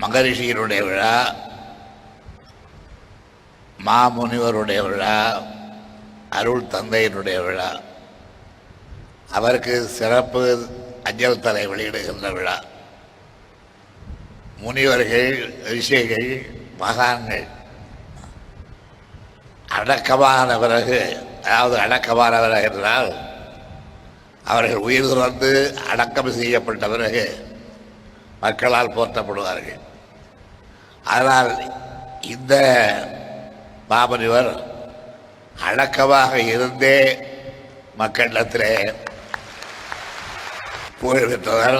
மகரிஷியருடைய விழா மாமுனிவருடைய விழா அருள் தந்தையினுடைய விழா அவருக்கு சிறப்பு அஞ்சல் தலை வெளியிடுகின்ற விழா. முனிவர்கள் ரிஷிகள் மகான்கள் அடக்கமான பிறகு அதாவது அடக்கமானவர் என்றால் அவர்கள் உயிர் துறந்து அடக்கம் செய்யப்பட்ட பிறகு மக்களால் போற்றப்படுவார்கள். ஆனால் இந்த மாமனிவர் அடக்கமாக இருந்தே மக்களிடத்தில் புகழ் பெற்றவர்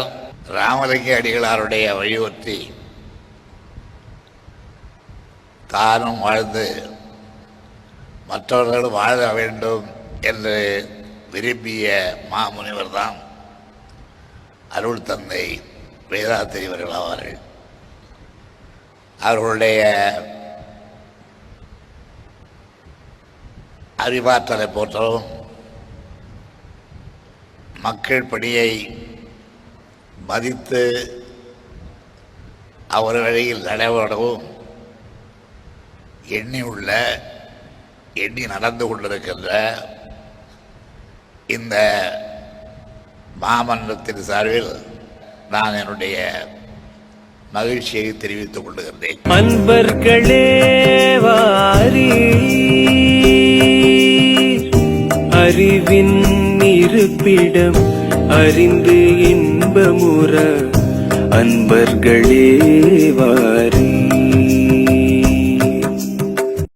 ராமலிங்க அடிகளாருடைய வலியுறுத்தி தானும் வாழ்ந்து மற்றவர்களும் வாழ வேண்டும் என்று விரும்பிய மாமுனிவர் தான் அருள் தந்தை வேதாத்திரிவர்கள் ஆவார்கள் அவர்களுடைய அறிவாற்றலை போற்றவும் மக்கள் பணியை மதித்து அவர் வழியில் நடைபெறவும் எண்ணி உள்ள எண்ணி நடந்து கொண்டிருக்கின்ற இந்த மாமன்றத்தின் சார்பில் நான் என்னுடைய மகிழ்ச்சியை தெரிவித்துக் கொள்ளுகின்றேன். அன்பர்களே வாரி. அறிவின் இருப்பிடம் அறிந்து இன்பமுற. அன்பர்களே வாரி.